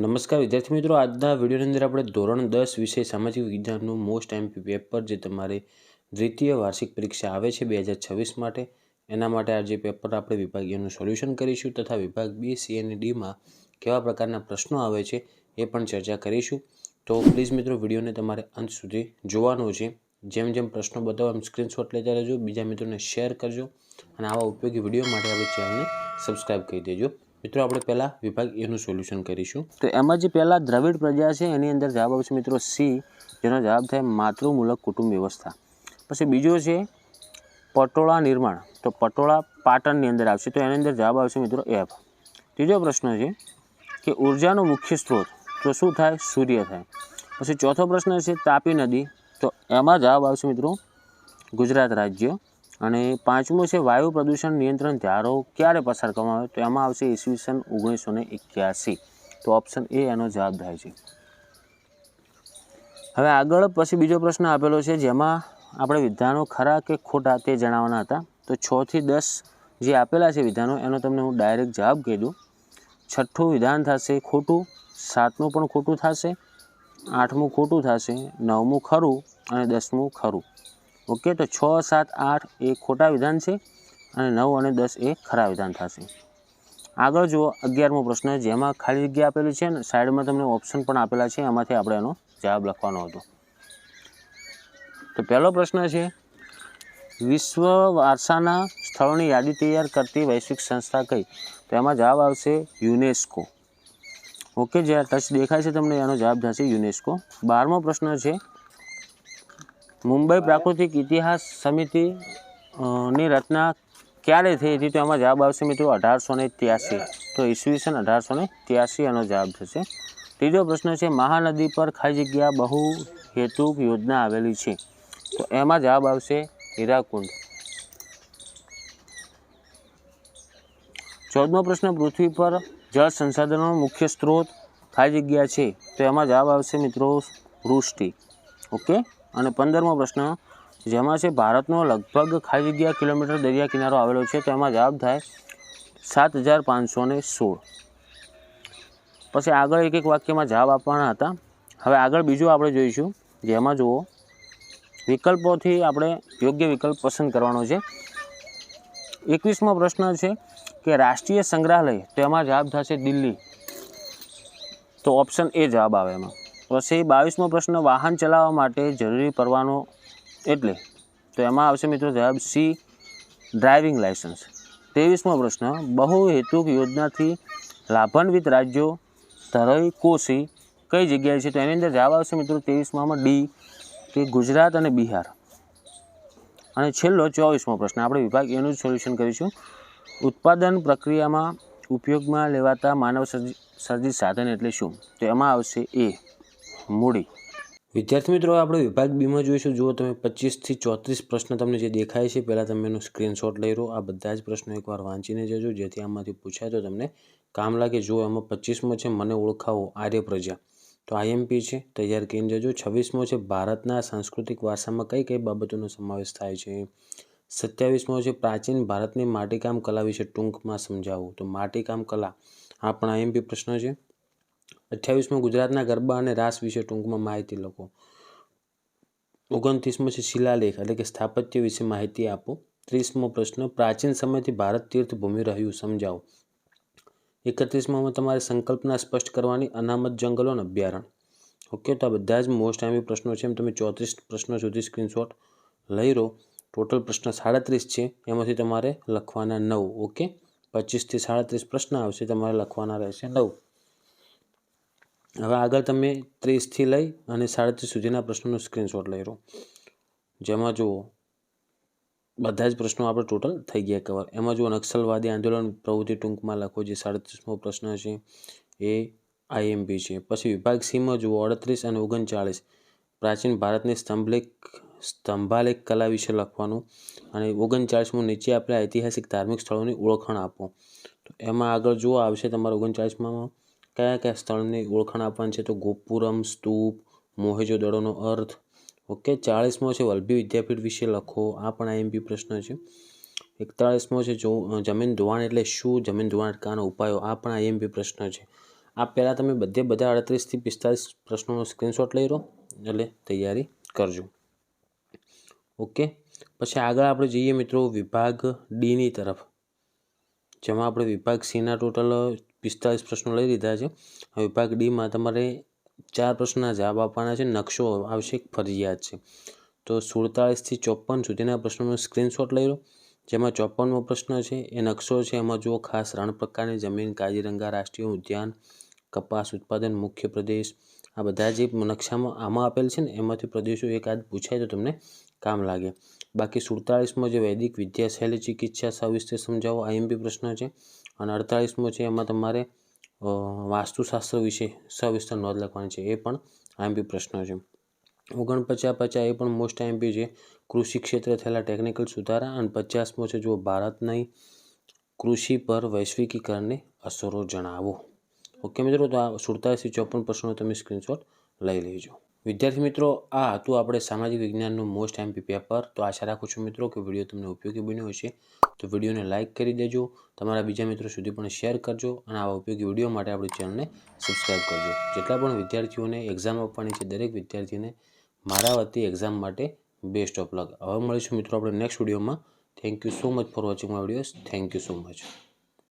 નમસ્કાર વિદ્યાર્થી મિત્રો, આજના વિડીયોની અંદર આપણે ધોરણ દસ વિષય સામાજિક વિજ્ઞાનનું મોસ્ટ એમપી પેપર જે તમારે દ્વિતીય વાર્ષિક પરીક્ષા આવે છે બે હજાર છવ્વીસ માટે, એના માટે આ જે પેપર આપણે વિભાગીયનું સોલ્યુશન કરીશું તથા વિભાગ બી, સી અને ડીમાં કેવા પ્રકારના પ્રશ્નો આવે છે એ પણ ચર્ચા કરીશું. તો પ્લીઝ મિત્રો, વિડીયોને તમારે અંત સુધી જોવાનો છે. જેમ જેમ પ્રશ્નો બતાવો એમ સ્ક્રીનશોટ લેતા રહેજો, બીજા મિત્રોને શેર કરજો અને આવા ઉપયોગી વીડિયો માટે આપણી ચેનલને સબસ્ક્રાઈબ કરી દેજો. મિત્રો, આપણે પહેલાં વિભાગ એનું સોલ્યુશન કરીશું. તો એમાં જે પહેલાં દ્રવિડ પ્રજા છે, એની અંદર જવાબ આવશે મિત્રો સી જેનો જવાબ થાય માતૃમૂલક કુટુંબ વ્યવસ્થા. પછી બીજો છે પટોળા નિર્માણ. તો પટોળા પાટણની અંદર આવશે, તો એની અંદર જવાબ આવશે મિત્રો એફ ત્રીજો પ્રશ્ન છે કે ઉર્જાનો મુખ્ય સ્ત્રોત, તો શું થાય? સૂર્ય થાય. પછી ચોથો પ્રશ્ન છે તાપી નદી, તો એમાં જવાબ આવશે મિત્રો ગુજરાત રાજ્ય. અને પાંચમો છે વાયુ પ્રદૂષણ નિયંત્રણ ધારો ક્યારે પસાર કરવામાં આવે તો એમાં આવશે ઈસવીસન ઓગણીસો ને એક્યાસી. તો ઓપ્શન એ એનો જવાબ થાય છે. હવે આગળ પછી બીજો પ્રશ્ન આપેલો છે જેમાં આપણે વિધાનો ખરા કે ખોટા તે જણાવવાના હતા. તો છથી દસ જે આપેલા છે વિધાનો એનો તમને હું ડાયરેક્ટ જવાબ કહી દઉં. છઠ્ઠું વિધાન થશે ખોટું, સાતમું પણ ખોટું થશે, આઠમું ખોટું થશે, નવમું ખરું અને દસમું ખરું. ઓકે, તો છ, સાત, આઠ એ ખોટા વિધાન છે અને નવ અને દસ એ ખરા વિધાન થશે. આગળ જુઓ, અગિયારમો પ્રશ્ન જેમાં ખાલી જગ્યા આપેલી છે ને સાઈડમાં તમને ઓપ્શન પણ આપેલા છે. એમાંથી આપણે એનો જવાબ લખવાનો હતો. તો પહેલો પ્રશ્ન છે, વિશ્વ વારસાના સ્થળોની યાદી તૈયાર કરતી વૈશ્વિક સંસ્થા કઈ? તો એમાં જવાબ આવશે યુનેસ્કો. ઓકે જે ટચ દેખાય છે તમને, એનો જવાબ થશે યુનેસ્કો. બારમો પ્રશ્ન છે મુંબઈ પ્રાકૃતિક ઇતિહાસ સમિતિ ની રચના ક્યારે થઈ હતી તો એમાં જવાબ આવશે મિત્રો અઢારસો ને ત્યાસી તો ઈસવીસન અઢારસો ને ત્યાસી એનો જવાબ થશે. ત્રીજો પ્રશ્ન છે, મહાનદી પર ખાલી જગ્યા બહુ હેતુક યોજના આવેલી છે. તો એમાં જવાબ આવશે હીરાકુંડ. ચૌદમો પ્રશ્ન, પૃથ્વી પર જળ સંસાધનોનો મુખ્ય સ્ત્રોત ખાલી જગ્યા છે. તો એમાં જવાબ આવશે મિત્રો વૃષ્ટિ. ઓકે? અને પંદરમો પ્રશ્ન, જેમાં છે, ભારતનો લગભગ ખાલી જગ્યા કિલોમીટર દરિયા કિનારો આવેલો છે, તેમાં જવાબ થાય સાત હજાર પાંચસો સોળ. પછી આગળ એક એક વાક્યમાં જવાબ આપવાના હતા. હવે આગળ બીજું આપણે જોઈશું, જેમાં જુઓ, વિકલ્પોથી આપણે યોગ્ય વિકલ્પ પસંદ કરવાનો છે. એકવીસમો પ્રશ્ન છે કે રાષ્ટ્રીય સંગ્રહાલય, તેમાં જવાબ થશે દિલ્હી. તો ઓપ્શન એ જવાબ આવે એમાં. પછી બાવીસમો પ્રશ્ન, વાહન ચલાવવા માટે જરૂરી પરવાનો એટલે તો એમાં આવશે મિત્રો જવાબ સી, ડ્રાઇવિંગ લાયસન્સ ત્રેવીસમો પ્રશ્ન, બહુહેતુક યોજનાથી લાભાન્વિત રાજ્યો ધરોઈ કોશી કઈ જગ્યાએ છે? તો એની અંદર જવાબ આવશે મિત્રો ત્રેવીસમાં ડી, કે ગુજરાત અને બિહાર. અને છેલ્લો ચોવીસમો પ્રશ્ન, આપણે વિભાગ એનું જ સોલ્યુશન કરીશું. ઉત્પાદન પ્રક્રિયામાં ઉપયોગમાં લેવાતા માનવ સર્જિત સાધન એટલે શું? તો એમાં આવશે એ મૂડી. વિદ્યાર્થી મિત્રો, આપણે વિભાગ બીમાં જોઈશું. જુઓ તમે પચીસથી ચોત્રીસ પ્રશ્ન તમને જે દેખાય છે, પહેલાં તમે એનો સ્ક્રીનશોટ લઈ લો. આ બધા જ પ્રશ્નો એકવાર વાંચીને જજો. જેથી આમાંથી પૂછાય તો તમને કામ લાગે. જુઓ એમાં પચીસમો છે, મને ઓળખાવો. આર્ય પ્રજા તો આઈએમપી છે, તૈયાર કરીને જજો. છવ્વીસમો છે, ભારતના સાંસ્કૃતિક વારસામાં કઈ કઈ બાબતોનો સમાવેશ થાય છે? સત્યાવીસમો છે, પ્રાચીન ભારતની માટીકામ કલા વિશે ટૂંકમાં સમજાવવું તો માટીકામ કલા, આ પણ આઈએમપી પ્રશ્ન છે. અઠ્યાવીસમો ગુજરાતના ગરબા અને રાસ વિશે ટૂંકમાં માહિતી લખો. ઓગણત્રીસમાં છે શિલાલેખ, એટલે કે સ્થાપત્ય વિશે માહિતી આપો. ત્રીસમો પ્રશ્ન, પ્રાચીન સમયથી ભારત તીર્થભૂમિ રહ્યું, સમજાવો. એકત્રીસમાં તમારે સંકલ્પના સ્પષ્ટ કરવાની અનામત જંગલો અને અભયારણ્ય. ઓકે, તો આ બધા જ મોસ્ટ આઈમી પ્રશ્નો છે એમ તમે ચોત્રીસ પ્રશ્નો સુધી સ્ક્રીનશોટ લઈ રહો. ટોટલ પ્રશ્ન સાડત્રીસ છે, એમાંથી તમારે લખવાના નવ, ઓકે? પચીસથી સાડત્રીસ પ્રશ્ન આવશે, તમારે લખવાના રહેશે નવ. હવે આગળ તમે ત્રીસથી લઈ અને સાડત્રીસ સુધીના પ્રશ્નોનો સ્ક્રીનશોટ લઈ લો. જેમાં જુઓ, બધા જ પ્રશ્નો આપણે ટોટલ થઈ ગયા કવર એમાં જુઓ, નક્સલવાદી આંદોલન પ્રવૃત્તિ ટૂંકમાં લખો જે સાડત્રીસમો પ્રશ્ન છે, એ આઈએમપી છે. પછી વિભાગ સીમાં જુઓ, અડત્રીસ અને ઓગણચાળીસ. પ્રાચીન ભારતની સ્તંભલેખ, સ્તંભાલેખ કલા વિશે લખવાનું અને ઓગણચાળીસમું નીચે આપણે ઐતિહાસિક ધાર્મિક સ્થળોની ઓળખાણ આપો. તો એમાં આગળ જુઓ, આવશે તમારે ઓગણચાળીસમાં કયા કયા સ્થળની ઓળખાણ આપવાની છે? તો ગોપુરમ, સ્તૂપ, મોહેજો દડોનો અર્થ. ઓકે, ચાળીસમો છે વલભી વિદ્યાપીઠ વિશે લખો. આ પણ આઈએમપી પ્રશ્ન છે. એકતાળીસમો છે જો જમીન ધોવાણ એટલે શું? જમીન ધોવાણ અટકાવવાના ઉપાયો. આ પણ આઈએમપી પ્રશ્ન છે. આ પહેલાં તમે બધે બધા અડત્રીસથી પિસ્તાલીસ પ્રશ્નોનો સ્ક્રીનશોટ લઈ લો, એટલે તૈયારી કરજો. ઓકે, પછી આગળ આપણે જઈએ મિત્રો વિભાગ ડીની તરફ. જેમાં આપણે વિભાગ સીના ટોટલ પિસ્તાલીસ પ્રશ્નો લઈ લીધા છે. વિભાગ ડીમાં તમારે ચાર પ્રશ્નના જવાબ આપવાના છે. નકશો આવશે એક ફરજિયાત છે. તો સુડતાળીસથી ચોપન સુધીના પ્રશ્નોનો સ્ક્રીનશોટ લઈ લો. જેમાં ચોપનમો પ્રશ્ન છે, એ નકશો છે. એમાં જુઓ ખાસ રણ પ્રકારની જમીન, કાજીરંગા, રાષ્ટ્રીય ઉદ્યાન, કપાસ ઉત્પાદન, મુખ્ય પ્રદેશ. આ બધા જે નકશામાં આમાં આપેલ છે ને, એમાંથી પ્રદેશો એક આદ પૂછાય તો તમને કામ લાગે. બાકી સુડતાળીસમાં જે વૈદિક વિદ્યા શૈલી ચિકિત્સા સવિસ્તર સમજાવો આઈએમપી પ્રશ્ન છે અને અડતાળીસમો છે એમાં તમારે વાસ્તુશાસ્ત્ર વિશે સવિસ્તર નોંધ લખવાની છે. એ પણ આઈએમપી પ્રશ્ન છે. ઓગણપચાસ પચાસ એ પણ મોસ્ટ આઈએમપી છે. કૃષિ ક્ષેત્રે થયેલા ટેકનિકલ સુધારા અને પચાસમો છે જો ભારતની કૃષિ પર વૈશ્વિકીકરણની અસરો જણાવો. ઓકે મિત્રો, તો આ સુડતાલીસથી ચોપન પ્રશ્નો તમે સ્ક્રીનશોટ લઈ લેજો. વિદ્યાર્થી મિત્રો, આ હતું આપણે સામાજિક વિજ્ઞાનનું મોસ્ટ એમપી પેપર તો આશા રાખું છું મિત્રો કે વીડિયો તમને ઉપયોગી બન્યો હશે. તો વિડીયોને લાઇક કરી દેજો. તમારા બીજા મિત્રો સુધી પણ શેર કરજો અને આવા ઉપયોગી વીડિયો માટે આપણી ચેનલને સબસ્ક્રાઈબ કરજો. જેટલા પણ વિદ્યાર્થીઓને એક્ઝામ આપવાની છે, દરેક વિદ્યાર્થીને મારા વતી એક્ઝામ માટે બેસ્ટ ઓફ લક હવે મળીશું મિત્રો આપણે નેક્સ્ટ વિડીયોમાં. Thank you so much for watching my videos thank you so much